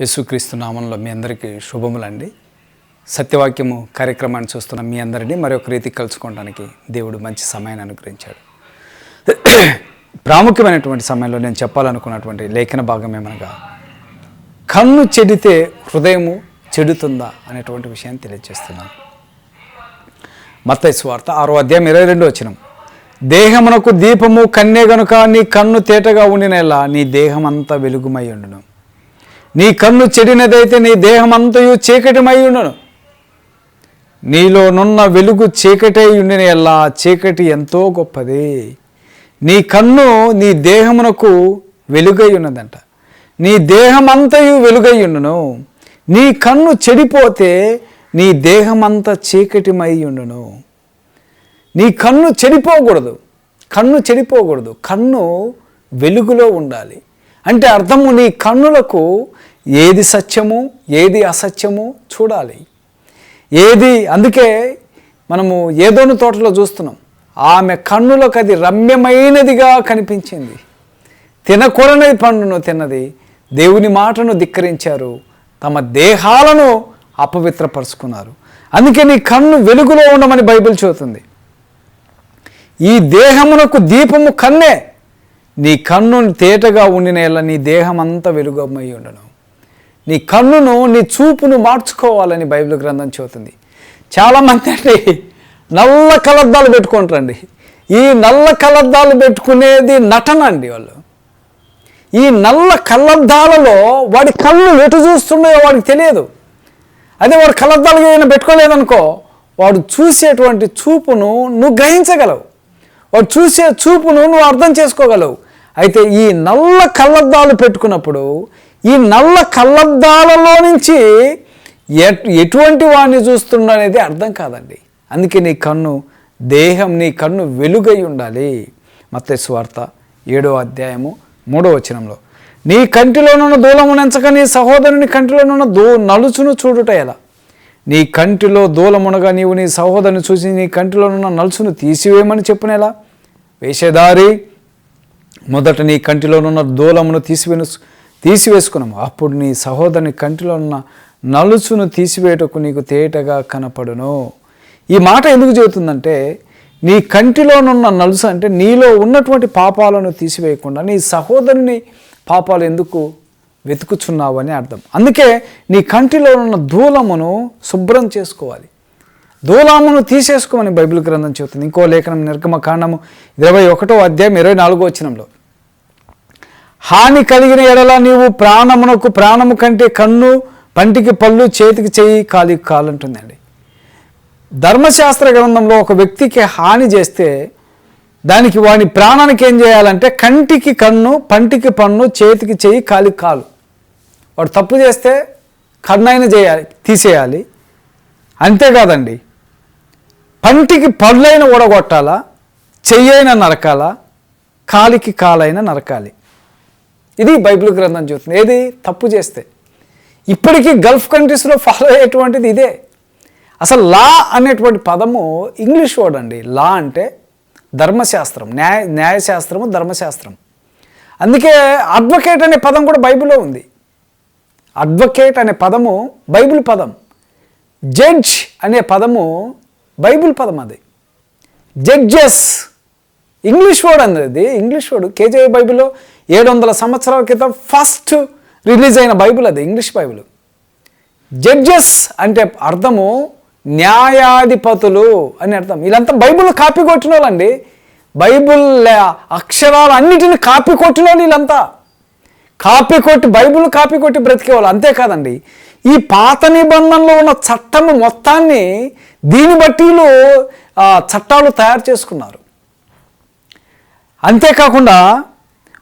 యేసుక్రీస్తు నామంలో మీ అందరికీ శుభములండి. సత్యవాక్యము కార్యక్రమాన్ని చూస్తున్న మీ అందరినీ మరొక రీతి కలుసుకోవడానికి దేవుడు మంచి సమయాన్ని అనుగ్రహించాడు. ప్రాముఖ్యమైనటువంటి సమయంలో నేను చెప్పాలనుకున్నటువంటి లేఖన భాగం ఏమనగా కన్ను చెడితే హృదయము చెడుతుందా? అనేటువంటి విషయాన్ని తెలియజేస్తున్నాను. మత వార్త ఆరో అధ్యాయం ఇరవై రెండు వచ్చినం దేహమునకు దీపము కన్నే గనుక నీ కన్ను తేటగా ఉండినలా నీ దేహమంతా వెలుగుమై ఉండును. నీ కన్ను చెడినదైతే నీ దేహమంతయు చీకటిమై ఉండును. నీలోనున్న వెలుగు చీకటై ఉండిన ఎలా చీకటి ఎంతో గొప్పది. నీ కన్ను నీ దేహమునకు వెలుగై ఉన్నదంట. నీ దేహమంతయు వెలుగై ఉండును. నీ కన్ను చెడిపోతే నీ దేహమంతా చీకటిమై ఉండును. నీ కన్ను చెడిపోకూడదు. కన్ను చెడిపోకూడదు. కన్ను వెలుగులో ఉండాలి. అంటే అర్థము నీ కన్నులకు ఏది సత్యము ఏది అసత్యము చూడాలి. ఏది అందుకే మనము ఏదోని తోటలో చూస్తున్నాం. ఆమె కన్నులకు అది రమ్యమైనదిగా కనిపించింది. తినకూడని పండును తిన్నది. దేవుని మాటను ధిక్కరించారు. తమ దేహాలను అపవిత్రపరుచుకున్నారు. అందుకే నీ కన్ను వెలుగులో ఉండమని బైబిల్ చెబుతుంది. ఈ దేహమునకు దీపము కన్నే. నీ కన్ను తేటగా ఉండిన నీ దేహం అంతా వెలుగమై ఉండను. నీ కన్నును నీ చూపును మార్చుకోవాలని బైబిల్ గ్రంథం చెబుతుంది. చాలామంది అండి నల్ల కలద్దాలు పెట్టుకుంటారండి. ఈ నల్ల కలద్దాలు పెట్టుకునేది నటన అండి వాళ్ళు. ఈ నల్ల కళ్ళద్దాలలో వాడి కళ్ళు ఎటు చూస్తున్నాయో వాడికి తెలియదు. అదే వాడు కళ్ళద్దాలు ఏదైనా పెట్టుకోలేదనుకో వాడు చూసేటువంటి చూపును నువ్వు గ్రహించగలవు. వాడు చూసే చూపును నువ్వు అర్థం చేసుకోగలవు. అయితే ఈ నల్ల కళ్ళద్దాలు పెట్టుకున్నప్పుడు ఈ నల్ల కళ్ళద్దాలలో నుంచి ఎటువంటి వాడిని చూస్తున్నా అనేది అర్థం కాదండి. అందుకే నీ కన్ను దేహం నీ కన్ను వెలుగై ఉండాలి. మత్తే వార్త ఏడో అధ్యాయము మూడో వచనంలో. నీ కంటిలోనున్న దూలమునెంచక నీ సహోదరుని కంటిలోనున్న దూ నలుచును చూడుట ఎలా? నీ కంటిలో దూలమునగా నీవు నీ సహోదరుని చూసి నీ కంటిలోనున్న నలుసును తీసివేయమని చెప్పునేలా వేషధారి మొదట నీ కంటిలోనున్న దూలమును తీసివేను తీసివేసుకున్నాము. అప్పుడు నీ సహోదరుని కంటిలో ఉన్న నలుసును తీసివేయటకు నీకు తేటగా కనపడును. ఈ మాట ఎందుకు చెబుతుందంటే నీ కంటిలోనున్న నలుసు అంటే నీలో ఉన్నటువంటి పాపాలను తీసివేయకుండా నీ సహోదరుని పాపాలు ఎందుకు వెతుకుచున్నావు అని అర్థం. అందుకే నీ కంటిలో ఉన్న దూలమును శుభ్రం చేసుకోవాలి. దూలామును తీసేసుకోమని బైబిల్ గ్రంథం చెబుతుంది. ఇంకో లేఖనం నిర్గమ కాండము ఇరవై ఒకటో అధ్యాయం ఇరవై నాలుగో వచ్చినంలో హాని కలిగిన ఎడల నీవు ప్రాణమునకు ప్రాణము కంటే కన్ను పంటికి పళ్ళు చేతికి చెయ్యి కాలికి కాలంటుందండి. ధర్మశాస్త్ర గ్రంథంలో ఒక వ్యక్తికి హాని చేస్తే దానికి వాని ప్రాణానికి ఏం చేయాలంటే కంటికి కన్ను పంటికి పన్ను చేతికి చెయ్యి కాలికి కాలు. వాడు తప్పు చేస్తే కన్నైన చేయాలి తీసేయాలి. అంతేకాదండి. పంటికి పళ్ళైన ఊడగొట్టాలా చెయ్యైన నరకాలా కాలికి కాలైన నరకాలి. ఇది బైబిల్ గ్రంథం చూస్తుంది ఏది? తప్పు చేస్తే. ఇప్పటికీ గల్ఫ్ కంట్రీస్లో ఫాలో అయ్యేటువంటిది ఇదే. అసలు లా అనేటువంటి పదము ఇంగ్లీష్ వర్డ్ అండి. లా అంటే ధర్మశాస్త్రం. న్యాయ న్యాయశాస్త్రము ధర్మశాస్త్రం. అందుకే అడ్వకేట్ అనే పదం కూడా బైబిల్లో ఉంది. అడ్వకేట్ అనే పదము బైబిల్ పదం. జడ్జ్ అనే పదము బైబిల్ పదం అది. జడ్జెస్. ఇంగ్లీష్ వర్డ్ అన్నది. English word. కేజే బైబిల్లో ఏడు వందల సంవత్సరాల క్రితం ఫస్ట్ రిలీజ్ అయిన బైబిల్ అది ఇంగ్లీష్ బైబిల్. జడ్జెస్ అంటే అర్థము న్యాయాధిపతులు అని అర్థం. వీళ్ళంతా బైబిల్ కాపీ కొట్టిన వాళ్ళండి. బైబిల్ అక్షరాలు అన్నిటిని కాపీ కొట్టిన వాళ్ళు వీళ్ళంతా. కాపీ కొట్టి బైబిల్ కాపీ కొట్టి బ్రతికేవాళ్ళు అంతేకాదండి ఈ పాత నిబంధనలో ఉన్న చట్టము మొత్తాన్ని దీన్ని బట్టి చట్టాలు తయారు చేసుకున్నారు. అంతేకాకుండా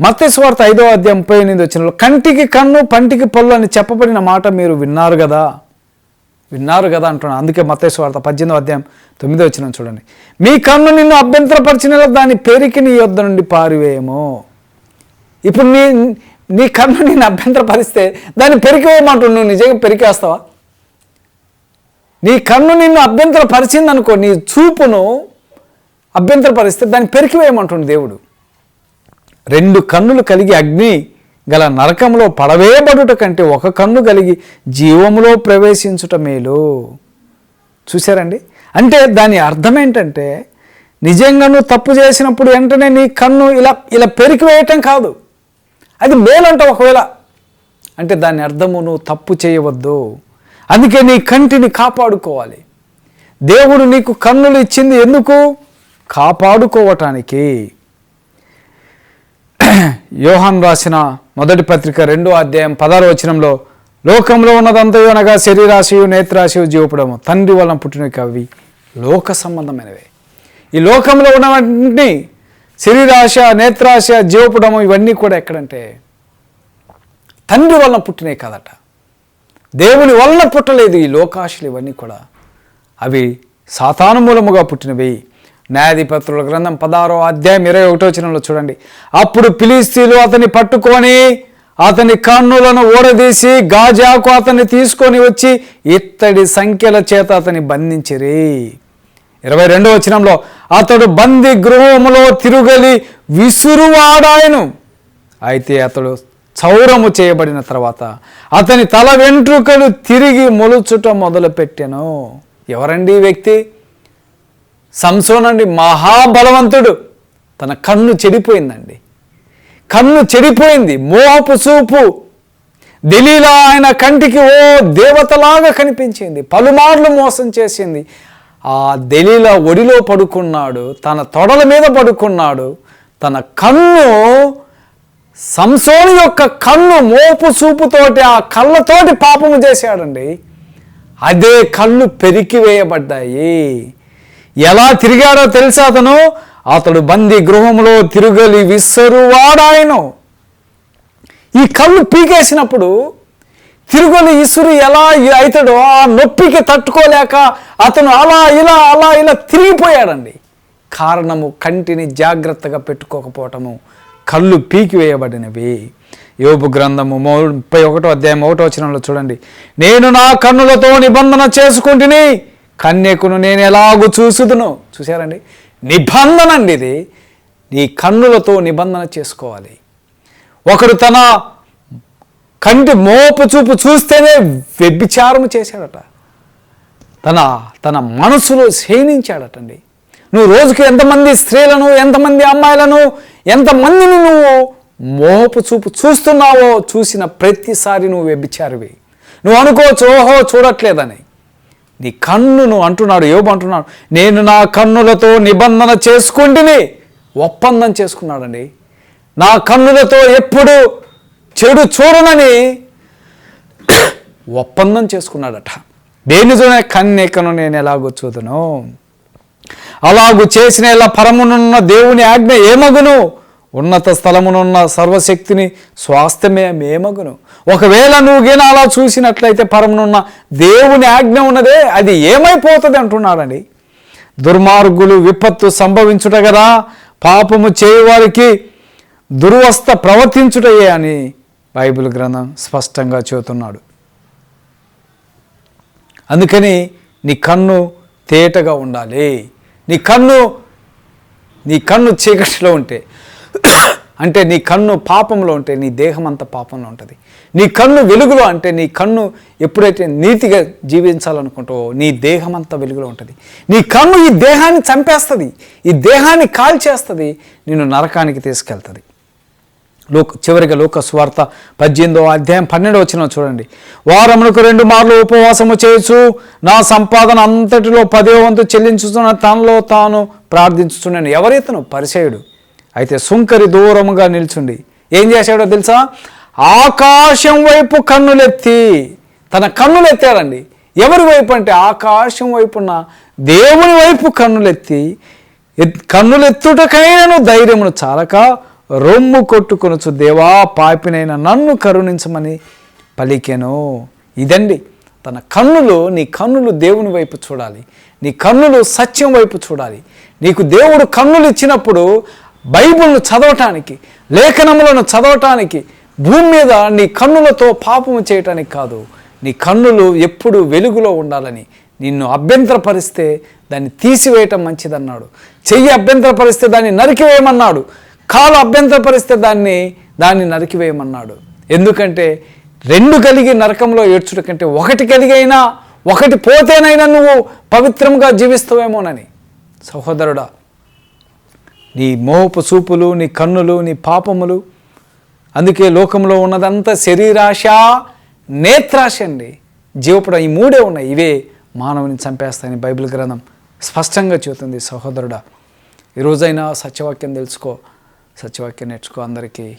మత్స్వార్త ఐదో అధ్యాయం ముప్పై ఎనిమిది వచ్చిన కంటికి కన్ను పంటికి పళ్ళు అని చెప్పబడిన మాట మీరు విన్నారు కదా? విన్నారు కదా అంటున్నాను అందుకే మత్స్వార్త పద్దెనిమిదో అధ్యాయం తొమ్మిదో వచ్చిన చూడండి. మీ కన్ను నిన్ను అభ్యంతరపరిచిన దాని పెరికి నీ యొద్ద నుండి పారివేయము. ఇప్పుడు నీ నీ కన్ను నేను అభ్యంతరపరిస్తే దాన్ని పెరికివేయమంటు నువ్వు నిజంగా పెరికేస్తావా నీ కన్ను నిన్ను అభ్యంతరపరిచింది అనుకో నీ చూపును అభ్యంతరపరిస్తే దాన్ని పెరికివేయమంటుండు దేవుడు. రెండు కన్నులు కలిగి అగ్ని గల నరకంలో పడవేయబడుట కంటే ఒక కన్ను కలిగి జీవములో ప్రవేశించుట మేలు. చూశారండి? అంటే దాని అర్థం ఏంటంటే నిజంగా నువ్వు తప్పు చేసినప్పుడు వెంటనే నీ కన్ను ఇలా ఇలా పెరికి వేయటం కాదు. అది మేలంట ఒకవేళ. అంటే దాని అర్థము నువ్వు తప్పు చేయవద్దు. అందుకే నీ కంటిని కాపాడుకోవాలి. దేవుడు నీకు కన్నులు ఇచ్చింది ఎందుకు? కాపాడుకోవటానికి. యోహాన్ రాసిన మొదటి పత్రిక రెండో అధ్యాయం పదహారు వచనంలో లోకంలో ఉన్నదంతయు అనగా శరీరాశయు నేత్రాశయు జీవపడము. తండ్రి వలన పుట్టినవి అవి లోక సంబంధమైనవి. ఈ లోకంలో ఉన్నవన్నీ శరీరాశ నేత్రాశ జీవపడము ఇవన్నీ కూడా ఎక్కడంటే తండ్రి వలన పుట్టినవి కదట. దేవుని వలన పుట్టలేదు ఈ లోకాశలు ఇవన్నీ కూడా. అవి సాతానుమూలముగా పుట్టినవి. న్యాయాధిపతుల గ్రంథం పదహారో అధ్యాయం ఇరవై ఒకటో వచనంలో చూడండి. అప్పుడు పిలిస్తీలు అతన్ని పట్టుకొని అతని కన్నులను ఊడదీసి గాజాకు అతన్ని తీసుకొని వచ్చి ఇత్తడి సంఖ్యల చేత అతని బంధించిరి. ఇరవై రెండో వచనంలో అతడు బంది గృహములో తిరుగలి విసురువాడాయను. అయితే అతడు చౌరము చేయబడిన తర్వాత అతని తల వెంట్రుకలు తిరిగి మొలుచుట మొదలుపెట్టెను. ఎవరండి వ్యక్తి? సంసోనండి మహాబలవంతుడు. తన కన్ను చెడిపోయిందండి. కన్ను చెడిపోయింది. మోహపు చూపు. దిలీలా ఆయన కంటికి ఓ దేవతలాగా కనిపించింది. పలుమార్లు మోసం చేసింది. ఆ దెలీల ఒడిలో పడుకున్నాడు. తన తొడల మీద పడుకున్నాడు. తన కన్ను సంసోని యొక్క కన్ను మోపు చూపుతోటి ఆ కళ్ళతోటి పాపము చేశాడండి. అదే కళ్ళు పెరికి వేయబడ్డాయి ఎలా తిరిగాడో తెలుసా అతను? అతడు బందీ గృహంలో తిరుగలి విసరువాడాయను. ఈ కళ్ళు పీకేసినప్పుడు తిరుగలి ఇసురు ఎలా అవుతాడో ఆ నొప్పికి తట్టుకోలేక అతను అలా ఇలా అలా ఇలా తిరిగిపోయాడండి. కారణము కంటిని జాగ్రత్తగా పెట్టుకోకపోవటము కళ్ళు పీకివేయబడినవి యోపు యోబు గ్రంథము ముప్పై ఒకటో అధ్యాయం ఒకటో వచనంలో చూడండి. నేను నా కన్నులతో నిబంధన చేసుకుంటుని కన్యకును నేను ఎలాగూ చూసుదును? చూసారండి నిబంధన అండి ఇది. నీ కన్నులతో నిబంధన చేసుకోవాలి. ఒకడు తన కంటి మోపు చూపు చూస్తేనే వ్యభిచారం చేశాడట. తన తన మనసులో క్షీణించాడటండి నువ్వు రోజుకి ఎంతమంది స్త్రీలను ఎంతమంది అమ్మాయిలను ఎంతమందిని నువ్వు మోపు చూపు చూస్తున్నావో చూసిన ప్రతిసారి నువ్వు వ్యభిచారివి. నువ్వు అనుకోవచ్చు ఓహో చూడట్లేదని. నీ కన్నును అంటున్నాడు యోబు అంటున్నాడు నేను నా కన్నులతో నిబంధన చేసుకుంటుని ఒప్పందం చేసుకున్నాడండి. నా కన్నులతో ఎప్పుడు చెడు చూడనని ఒప్పందం చేసుకున్నాడట. దేని కన్నెక్కను నేను ఎలాగో చూదును అలాగు చేసిన ఇలా పరమునున్న దేవుని ఆజ్ఞ ఏమగును? ఉన్నత స్థలమునున్న సర్వశక్తిని స్వాస్థ్యమే మేమగును. ఒకవేళ నువ్వు గిన అలా చూసినట్లయితే పరమునున్న దేవుని ఆజ్ఞ ఉన్నదే అది ఏమైపోతుంది అంటున్నాడండి. దుర్మార్గులు విపత్తు సంభవించుట కదా పాపము చేయవారికి దుర్వస్థ ప్రవర్తించుటయే అని బైబిల్ గ్రంథం స్పష్టంగా చెబుతున్నాడు. అందుకని నీ కన్ను తేటగా ఉండాలి. నీ కన్ను నీ కన్ను చీకటిలో ఉంటే అంటే నీ కన్ను పాపంలో ఉంటే నీ దేహం అంతా పాపంలో ఉంటుంది. నీ కన్ను వెలుగులో అంటే నీ కన్ను ఎప్పుడైతే నీతిగా జీవించాలనుకుంటావో నీ దేహం అంతా వెలుగులో ఉంటుంది. నీ కన్ను ఈ దేహాన్ని చంపేస్తుంది. ఈ దేహాన్ని కాల్చేస్తుంది. నిన్ను నరకానికి తీసుకెళ్తుంది. లోక చివరిగా లోక స్వార్త పద్దెనిమిదో అధ్యాయం పన్నెండు వచ్చిన చూడండి. వారమునకు రెండు మార్లు ఉపవాసము చేయొచ్చు నా సంపాదన అంతటిలో పదే వంతు చెల్లించుతున్న తనలో తాను ప్రార్థించుతున్నాను ఎవరైతను పరిచయుడు అయితే సుంకరి దూరముగా నిల్చుండి. ఏం చేశాడో తెలుసా? ఆకాశం వైపు కన్నులెత్తి తన కన్నులెత్తాడండి. ఎవరి వైపు అంటే ఆకాశం వైపున్న దేవుని వైపు కన్నులెత్తి కన్నులెత్తుటకైనను ధైర్యమును చాలక రొమ్ము కొట్టుకొనొచ్చు దేవా పాపినైన నన్ను కరుణించమని పలికెను. ఇదండి తన కన్నులు నీ కన్నులు దేవుని వైపు చూడాలి. నీ కన్నులు సత్యం వైపు చూడాలి. నీకు దేవుడు కన్నులు ఇచ్చినప్పుడు బైబిల్ను చదవటానికి లేఖనములను చదవటానికి భూమి మీద నీ కన్నులతో పాపము చేయటానికి కాదు. నీ కన్నులు ఎప్పుడు వెలుగులో ఉండాలని నిన్ను అభ్యంతరపరిస్తే దాన్ని తీసివేయటం మంచిదన్నాడు. చెయ్యి అభ్యంతరపరిస్తే దాన్ని నరికివేయమన్నాడు. కాలు అభ్యంతరపరిస్తే దాన్ని దాన్ని నరికివేయమన్నాడు. ఎందుకంటే రెండు కలిగి నరకంలో ఏడ్చుట కంటే ఒకటి కలిగైనా ఒకటి పోతేనైనా నువ్వు పవిత్రంగా జీవిస్తావేమోనని. సహోదరుడా నీ మోహపు చూపులు నీ కన్నులు నీ పాపములు. అందుకే లోకంలో ఉన్నదంతా శరీరాశ నేత్రాశ అండి. జీవపుడ ఈ మూడే ఉన్నాయి. ఇవే మానవుని చంపేస్తాయని బైబిల్ గ్రంథం స్పష్టంగా చెబుతుంది సహోదరుడా. ఈ రోజైనా సత్యవాక్యం తెలుసుకో. సత్యవాక్యం నేర్చుకో అందరికీ.